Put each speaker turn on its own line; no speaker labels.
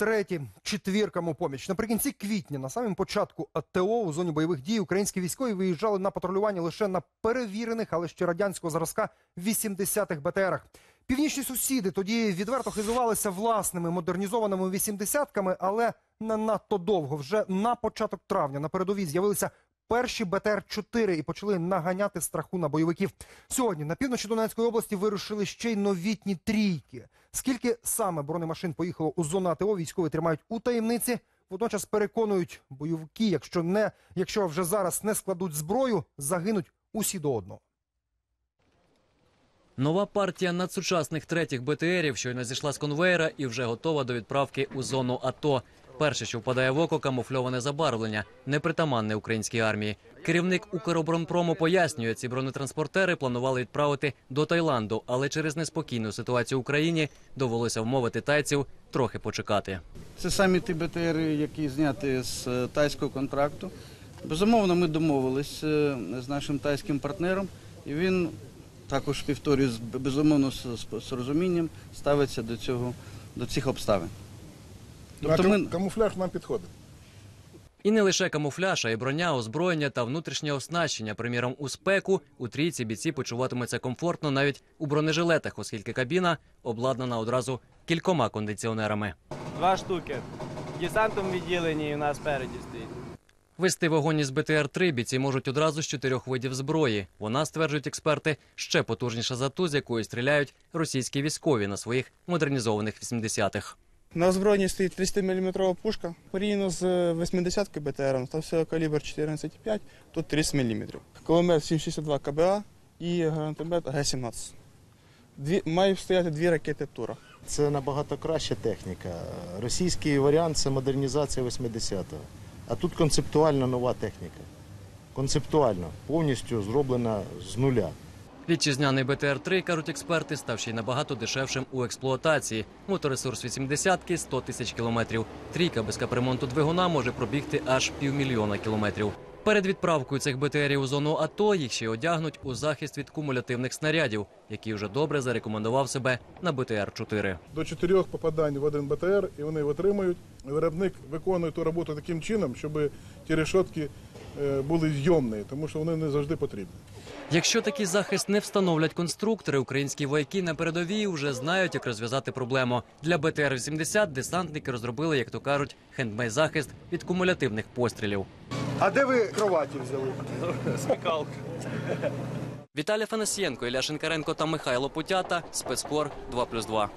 втретє четвіркам у поміч. Наприкінці квітня, на самому початку АТО у зоні бойових дій, українські військові виїжджали на патрулювання лише на перевірених, але ще радянського зразка 80-х БТРах. Північні сусіди тоді відверто хизувалися власними модернізованими 80-ками, але не надто довго. Вже на початок травня на передовій з'явилися перші БТР-4 і почали наганяти страху на бойовиків. Сьогодні на півночі Донецької області вирушили ще й новітні трійки. Скільки саме бронемашин поїхало у зону АТО, військові тримають у таємниці. Водночас переконують бойовики, якщо не якщо вже зараз не складуть зброю, загинуть усі до одного.
Нова партія надсучасних третіх БТРів щойно зійшла з конвейера і вже готова до відправки у зону АТО. Перше, що впадає в око, камуфльоване забарвлення, непритаманне українській армії. Керівник Укроборонпрому пояснює, ці бронетранспортери планували відправити до Таїланду, але через неспокійну ситуацію в Україні довелося вмовити тайців трохи почекати.
Це самі ті БТРи, які зняті з е, тайського контракту. Безумовно, ми домовились е, з нашим тайським партнером, і він також повторюю, безумовно з розумінням ставиться до цього до цих обставин. Тобто ми,
камуфляж нам підходить.
І не лише камуфляж, а й броня, озброєння та внутрішнє оснащення. Приміром, у спеку у трійці бійці почуватимуться комфортно навіть у бронежилетах, оскільки кабіна обладнана одразу кількома кондиціонерами.
Два штуки. В десантовому відділенні і у нас спереді стоїть.
Вести вогонь із БТР-3 бійці можуть одразу з чотирьох видів зброї. Вона, стверджують експерти, ще потужніша за ту, з якої стріляють російські військові на своїх модернізованих 80-х.
На озброєнні стоїть 300-мм пушка, порівняно з 80-ки БТР, там все калібр 14,5, тут 30 мм. Кулемет 762 КБА і гранатомет Г-17. Дві, мають стояти дві ракети Тура.
Це набагато краща техніка. Російський варіант це модернізація 80-го. А тут концептуально нова техніка. Концептуально, повністю зроблена з нуля.
Вітчизняний БТР-3, кажуть експерти, став ще й набагато дешевшим у експлуатації. Моторесурс 80-ки – 100 тисяч кілометрів. Трійка без капремонту двигуна може пробігти аж півмільйона кілометрів. Перед відправкою цих БТРів у зону АТО їх ще одягнуть у захист від кумулятивних снарядів, який вже добре зарекомендував себе на БТР-4.
До чотирьох попадань в один БТР, і вони витримують. Виробник виконує ту роботу таким чином, щоб ті решетки були зйомні, тому що вони не завжди потрібні.
Якщо такий захист не встановлять конструктори, українські вояки на передовій вже знають, як розв'язати проблему. Для БТР-80 десантники розробили, як то кажуть, хендмей-захист від кумулятивних пострілів.
А де ви кроваті взяли?
Смікалка.
Віталій Фанасієнко, Ілля Шинкаренко та Михайло Путята. Спецкор 2+,2.